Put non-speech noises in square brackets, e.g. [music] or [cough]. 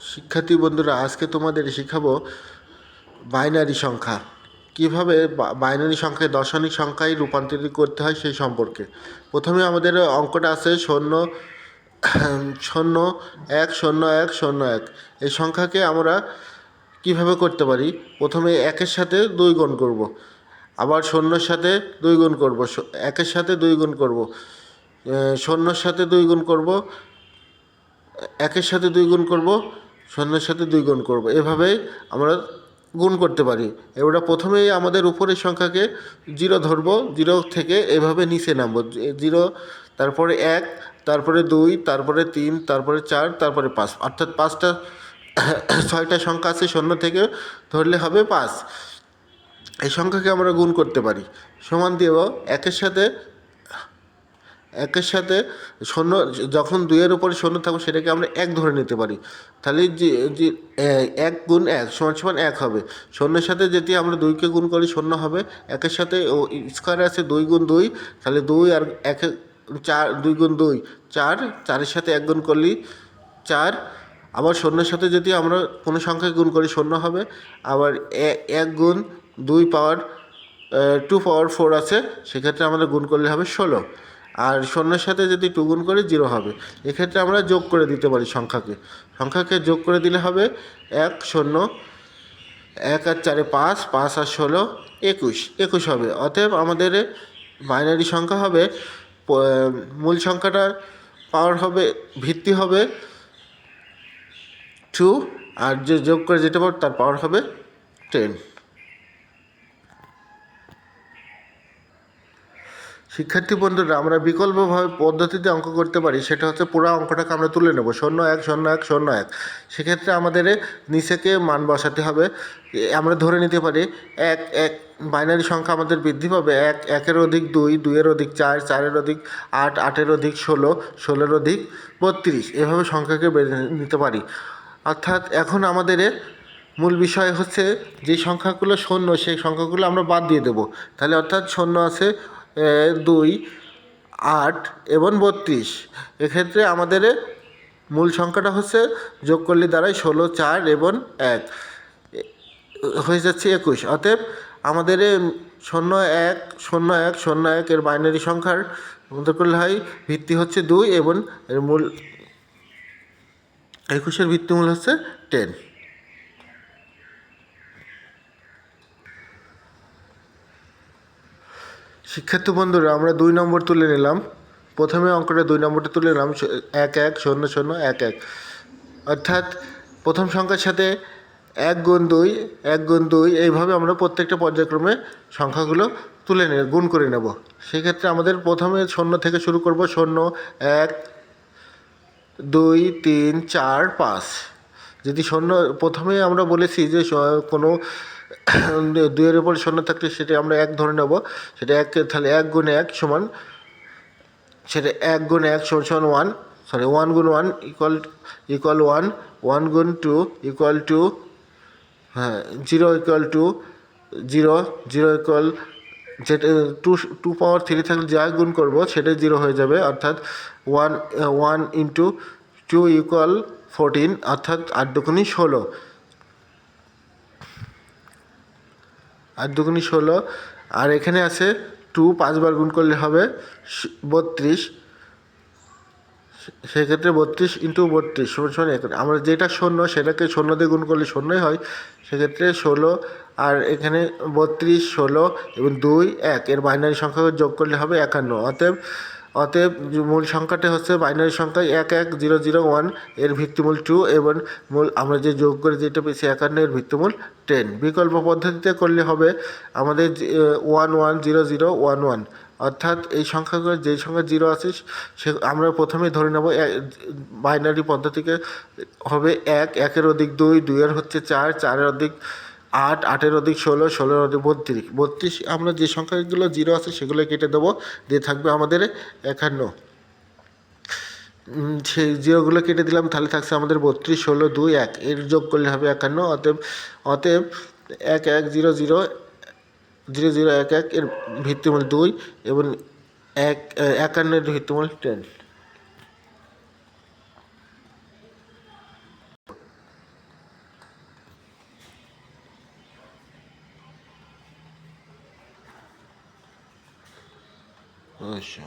শিক্ষার্থী বন্ধুরা, আজকে তোমাদের শেখাবো বাইনারি সংখ্যা। কীভাবে বাইনারি সংখ্যায় দশমিক সংখ্যায় রূপান্তরিত করতে হয় সেই সম্পর্কে। প্রথমে আমাদের অঙ্কটা আছে শূন্য শূন্য, এক শূন্য এক শূন্য, এক। এই সংখ্যাকে আমরা কীভাবে করতে পারি? প্রথমে একের সাথে দুই গুণ করব। আবার শূন্যর সাথে দুই গুণ করব। একের সাথে দুই গুণ করব। শূন্যর সাথে দুই গুণ করব। একের সাথে দুই গুণ করব। শূন্যের সাথে দুই গুণ করব। এভাবেই আমরা গুণ করতে পারি। এবার প্রথমেই আমাদের উপরের সংখ্যাকে জিরো ধরবো, জিরো থেকে এভাবে নিচে নামবো। জিরো, তারপরে এক, তারপরে দুই, তারপরে তিন, তারপরে চার, তারপরে পাঁচ। অর্থাৎ পাঁচটা, ছয়টা সংখ্যা আছে শূন্য থেকে ধরলে হবে পাঁচ। এই সংখ্যাকে আমরা গুণ করতে পারি। সমান দেব একের সাথে একের সাথে শূন্য, যখন দুইয়ের উপরে শূন্য থাকবে, সেটাকে আমরা এক ধরে নিতে পারি। তাহলে যে যে এক গুণ এক সমান সমান এক হবে। শূন্যের সাথে যদি আমরা দুইকে গুণ করি, শূন্য হবে। একের সাথে ও স্কোয়ারে আছে দুই গুণ দুই, তাহলে দুই আর এক চার, দুই গুণ দুই, চার। চারের সাথে এক গুণ করলি চার। আবার শূন্যের সাথে যদি আমরা কোনো সংখ্যায় গুণ করি, শূন্য হবে। আবার এক গুণ দুই পাওয়ার টু পাওয়ার ফোর আছে, সেক্ষেত্রে আমাদের গুণ করলে হবে ষোলো। আর শূন্যের সাথে যদি টু গুণ করি জিরো হবে, এক্ষেত্রে আমরা যোগ করে দিতে পারি সংখ্যাকে। সংখ্যাকে যোগ করে দিলে হবে এক শূন্য, এক আর চারে পাঁচ পাঁচ আর ষোলো, একুশ। একুশ হবে। অতএব আমাদের বাইনারি সংখ্যা হবে মূল সংখ্যাটার পাওয়ার হবে, ভিত্তি হবে টু, আর যে যোগ করে যেতে পারো তার পাওয়ার হবে টেন। শিক্ষার্থী বন্ধুরা, আমরা বিকল্পভাবে পদ্ধতিতে অঙ্ক করতে পারি। সেটা হচ্ছে পুরো অঙ্কটাকে আমরা তুলে নেব। শূন্য এক শূন্য এক শূন্য এক। সেক্ষেত্রে আমাদের নিচেকে মান বসাতে হবে। আমরা ধরে নিতে পারি, এক এক, বাইনারি সংখ্যা আমাদের বৃদ্ধি পাবে। এক, একের অধিক দুই, দুইয়ের অধিক চার, চারের অধিক আট, আটের অধিক ষোলো, ষোলোর অধিক বত্রিশ। এভাবে সংখ্যাকে বেড়ে নিতে পারি। অর্থাৎ এখন আমাদের মূল বিষয় হচ্ছে, যে সংখ্যাগুলো শূন্য, সেই সংখ্যাগুলো আমরা বাদ দিয়ে দেবো। তাহলে অর্থাৎ শূন্য আছে দুই, আট এবং বত্রিশ। এক্ষেত্রে আমাদের মূল সংখ্যাটা হচ্ছে যোগ করলে দাঁড়ায় ষোলো, চার এবং এক। হয়ে যাচ্ছে একুশ। অতএব আমাদের শূন্য এক শূন্য এক শূন্য এক এর বাইনারি সংখ্যার মধ্যে করলে হয়, ভিত্তি হচ্ছে দুই এবং এর মূল একুশের ভিত্তিমূল হচ্ছে টেন। শিক্ষার্থী বন্ধুরা, আমরা দুই নম্বর তুলে নিলাম। প্রথমে অঙ্কটা দুই নম্বরটা তুলে নিলাম এক এক, শূন্য শূন্য, এক এক। অর্থাৎ প্রথম সংখ্যার সাথে এক গুণ দুই, এক গুণ দুই, এইভাবে আমরা প্রত্যেকটা পর্যায়ক্রমে সংখ্যাগুলো তুলে নে গুণ করে নেব। সেক্ষেত্রে আমাদের প্রথমে শূন্য থেকে শুরু করব, শূন্য, এক, দুই, তিন, চার, পাঁচ। যদি শূন্য প্রথমে আমরা বলেছি যে কোনো [coughs] দুইয়ের উপর শূন্য থাকলে সেটা আমরা এক ধরে নেব। সেটা এক তাহলে এক গুণে এক সমান, সেটা এক গুণ এক সমান সমান ওয়ান সরি ওয়ান গুণ one equal equal one one গুণ টু ইকুয়াল টু হ্যাঁ zero equal two zero zero equal যেটা টু টু পাওয়ার থ্রি থাকলে যা গুণ করব সেটাই জিরো হয়ে যাবে। অর্থাৎ one one into two equal fourteen অর্থাৎ আট দুগুণি ষোলো। আট দুগুণি ষোলো। আর এখানে আছে টু, পাঁচবার গুণ করলে হবে বত্রিশ। সেক্ষেত্রে বত্রিশ ইন্টু বত্রিশ, সমান সমান এক। আমরা যেটা শূন্য, সেটাকে শূন্য দিয়ে গুণ করলে শূন্যই হয়। সেক্ষেত্রে ষোলো, আর এখানে বত্রিশ, ষোলো এবং দুই, এক। এর বাইনারি সংখ্যা যোগ করলে হবে একান্ন। অতএব অতএব মূল সংখ্যাটা হচ্ছে বাইনারি সংখ্যা এক এক জিরো জিরো ওয়ানের ভিত্তিমূল টু এবং মূল আমরা যে যোগ করে যেটা পেয়েছি একান্ন এর ভিত্তিমূল টেন। বিকল্প পদ্ধতিতে করলে হবে আমাদের one one zero zero one one. অর্থাৎ এই সংখ্যাগুলো যে সংখ্যা জিরো আছে, সে, আমরা প্রথমে ধরে নেব বাইনারি পদ্ধতিকে হবে এক, একের অধিক দুই, দুইয়ের হচ্ছে চার, চারের অধিক আট, আটের অধিক ষোলো, ষোলোর অধিক বত্রিশ। বত্রিশ, আমরা যে সংখ্যাগুলো জিরো আছে সেগুলো কেটে দেবো, দিয়ে থাকবে আমাদের একান্ন। সেই জিরোগুলো কেটে দিলাম, তাহলে থাকছে আমাদের বত্রিশ, ষোলো, দুই, এক। এর যোগ করলে হবে একান্ন, অতএব অতএব এক এক, জিরো জিরো জিরো জিরো, এক এক এর ভিত্তিমূল দুই এবং এক একান্নের ভিত্তিমূল টেন 我想。